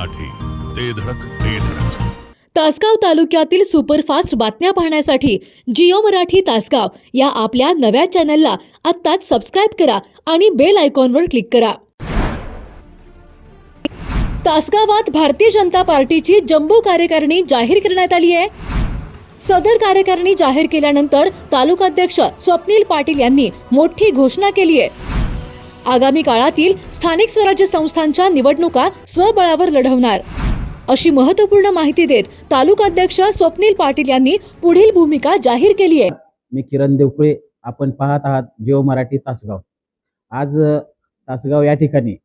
मराठी. ते धडक ते धडक. तासगाव तालुक्यातील सुपरफास्ट बातम्या पाहण्यासाठी जिओ मराठी तासगाव या आपल्या नव्या चॅनलला आत्ताच सबस्क्राईब करा आणि बेल आयकॉनवर क्लिक करा. तासगावात भारतीय जनता पार्टीची जम्बो कार्यकारिणी जाहीर करण्यात आली आहे. सदर कार्यकारिणी जाहीर केल्यानंतर तालुकाध्यक्ष स्वप्नील पाटील यांनी मोठी घोषणा केली आहे. आगामी काळातील स्थानिक स्वराज्य संस्थांच्या निवडणुका स्वबळावर लढवणार. अशी महत्त्वपूर्ण माहिती देत तालुकाध्यक्ष स्वप्नील पाटील यांनी पुढील भूमिका जाहीर केली आहे. मी किरण देवकुळे आपण पाहत आहात जिओ मराठी तासगाव. आज तासगाव या ठिकाणी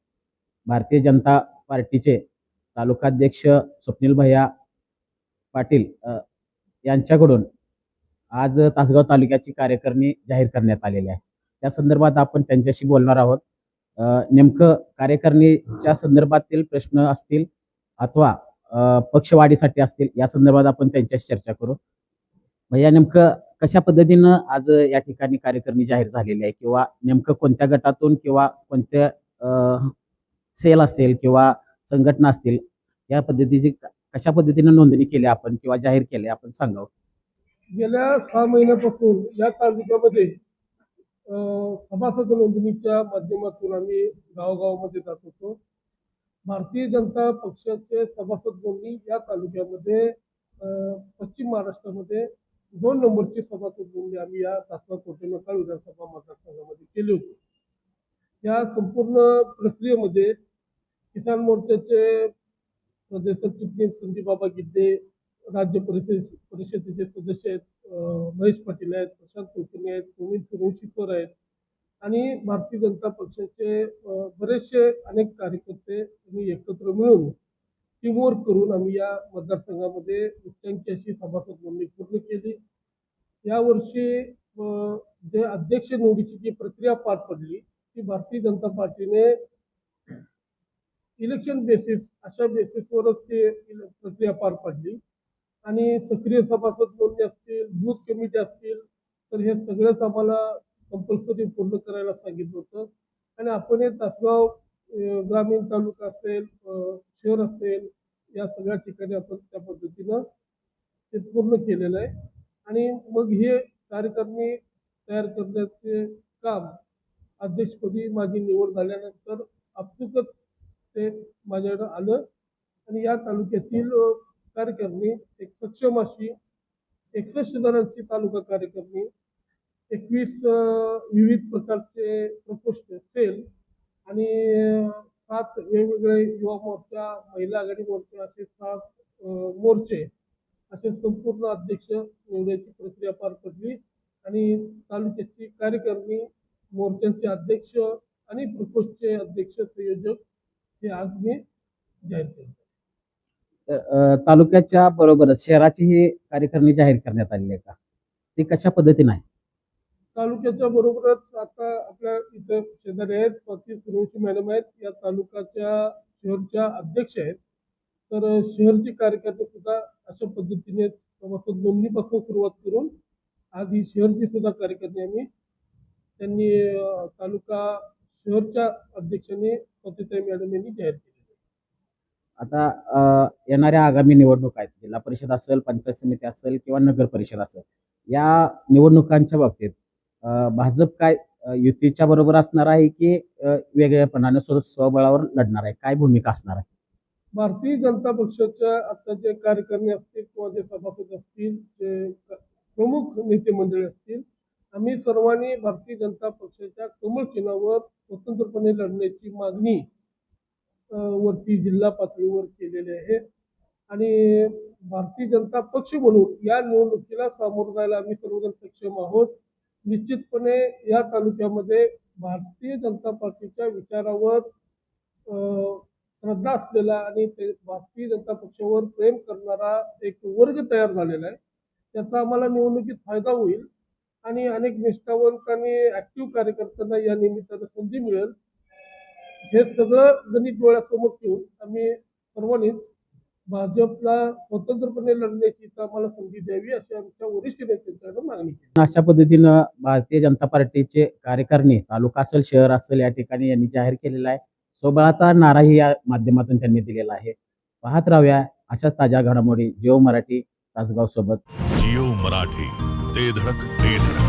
भारतीय जनता पार्टीचे तालुकाध्यक्ष स्वप्नील भैया पाटील यांच्याकडून आज तासगाव तालुक्याची कार्यकारिणी जाहीर करण्यात आलेली आहे. त्या संदर्भात आपण त्यांच्याशी बोलणार आहोत. नेमकं कार्यकारिणीच्या संदर्भातील प्रश्न असतील अथवा पक्षवाढीसाठी असतील या संदर्भात आपण त्यांच्याशी चर्चा करू. भैया नेमकं कशा पद्धतीनं आज या ठिकाणी कार्यकारिणी जाहीर झालेली आहे किंवा नेमकं कोणत्या गटातून किंवा कोणत्या सेल असेल किंवा संघटना असतील या पद्धतीची कशा पद्धतीनं नोंदणी केली आपण किंवा जाहीर केली आपण सांगावं. गेल्या सहा महिन्यापासून या तालुक्यामध्ये सभासद नोंदणीच्या माध्यमातून आम्ही गावगावामध्ये जात होतो. भारतीय जनता पक्षाचे सभासद नोंदणी या तालुक्यामध्ये पश्चिम महाराष्ट्रामध्ये दोन नंबरची सभासद नोंदणी आम्ही या तासगाव कोटेनकाळ विधानसभा मतदारसंघामध्ये केली होती. या संपूर्ण प्रक्रियेमध्ये किसान मोर्चाचे प्रदेश सरचिटणीस संदीपबाबा गिड्डे राज्य परिषद परिषदेचे सदस्य आहेत महेश पाटील आहेत प्रशांत कुलकर्णी आहेत गोविंद सूर्यवंशी सर आहेत आणि भारतीय जनता पक्षाचे बरेचसे अनेक कार्यकर्ते तुम्ही एकत्र मिळून टीमवर्क करून आम्ही या मतदारसंघामध्ये उच्चांकी अशी सभासद नोंदणी पूर्ण केली. यावर्षी जे अध्यक्ष निवडीची जी प्रक्रिया पार पडली ती भारतीय जनता पार्टीने इलेक्शन बेसिस अशा बेसिसवरच ते प्रक्रिया पार पाडली. आणि सक्रिय सभासद नोंदणी असतील बूथ कमिटी असतील तर हे सगळंच आम्हाला कंपल्सरी पूर्ण करायला सांगितलं होतं. आणि आपण हे तासगाव ग्रामीण तालुका असेल शहर असेल या सगळ्या ठिकाणी आपण त्या पद्धतीनं ते पूर्ण केलेलं आहे. आणि मग हे कार्यकर्मी तयार करण्याचे काम अध्यक्षपदी माझी निवड झाल्यानंतर आपसुकच ते माझ्याकडे आलं. आणि या तालुक्यातील कार्यकर्मी एक सक्षम अशी एकसष्ट जणांची तालुका कार्यकर्मी एकवीस विविध प्रकारचे प्रकोष्ठ सेल आणि सात वेगवेगळे युवा मोर्चा महिला आघाडी मोर्चा असे सात मोर्चे असे संपूर्ण अध्यक्ष निवडण्याची प्रक्रिया पार पडली आणि तालुक्याची कार्यकारिणी मोर्चांचे अध्यक्ष आणि प्रकोष्ठचे अध्यक्ष संयोजक हे आज मी जाहीर केले. तालुक्याच्या बरोबरच शहराची ही कार्यकारिणी जाहीर करण्यात आलेली आहे का? ती कशा पद्धतीने आहे? तालुक्याच्या बरोबरच आता आपल्या इथं शेजारी आहेत स्वाती सुरवशी मॅडम आहेत. या तालुक्याच्या शहरच्या अध्यक्ष आहेत. तर शहरची कार्यकर्ते सुद्धा अशा पद्धतीने सभासद नोंदणीपासून सुरुवात करून आज ही शहरची सुद्धा कार्यकर्ते आम्ही त्यांनी तालुका शहरच्या अध्यक्षांनी स्वातीताई मॅडम यांनी जाहीर केली. आता अ, येणाऱ्या आगामी निवडणूक आहेत. जिल्हा परिषद असेल पंचायत समिती असेल किंवा नगर परिषद असेल. या निवडणुकांच्या बाबतीत अ, भाजप काय अ, युतीच्या बरोबर असणार आहे की अ, वेगळ्यापणाने स्व- स्वबळावर लढणार आहे? काय भूमिका असणार आहे? भारतीय जनता पक्षाच्या आता जे कार्यकारिणी असतील किंवा जे सभासद असतील जे क- प्रमुख नेते मंडळी असतील आम्ही सर्वांनी भारतीय जनता पक्षाच्या कमळ चिन्हावर स्वतंत्रपणे लढण्याची मागणी वरती जिल्हा पातळीवर केलेले आहे आणि भारतीय जनता पक्ष म्हणून या निवडणुकीला सामोरं जायला आम्ही सर्वजण सक्षम आहोत. निश्चितपणे या तालुक्यामध्ये भारतीय जनता पार्टीच्या विचारावर श्रद्धा असलेला आणि ते भारतीय जनता पक्षावर प्रेम करणारा एक वर्ग तयार झालेला आहे. त्याचा आम्हाला निवडणुकीत फायदा होईल. आणि अनेक निष्ठावंत आणि ऍक्टिव्ह कार्यकर्त्यांना या निमित्तानं संधी मिळेल. हे सगळं गणित डोळ्यासमोर ठेवून आम्ही सर्वांनीच भाजपला स्वतंत्रपणे लढण्याची आम्हाला संधी द्यावी अशी आमच्या वरिष्ठ नेत्यांच्याकडे मागणी केली. अशा पद्धतीनं भारतीय जनता पार्टीचे कार्यकारिणी तालुका असेल शहर असेल या ठिकाणी यांनी जाहीर केलेला आहे. स्वबळाचा नाराही या माध्यमातून त्यांनी दिलेला आहे. पाहत राहूया अशाच ताज्या घडामोडी. जिओ मराठी तासगाव सोबत जिओ मराठी ते धडक ते धडक.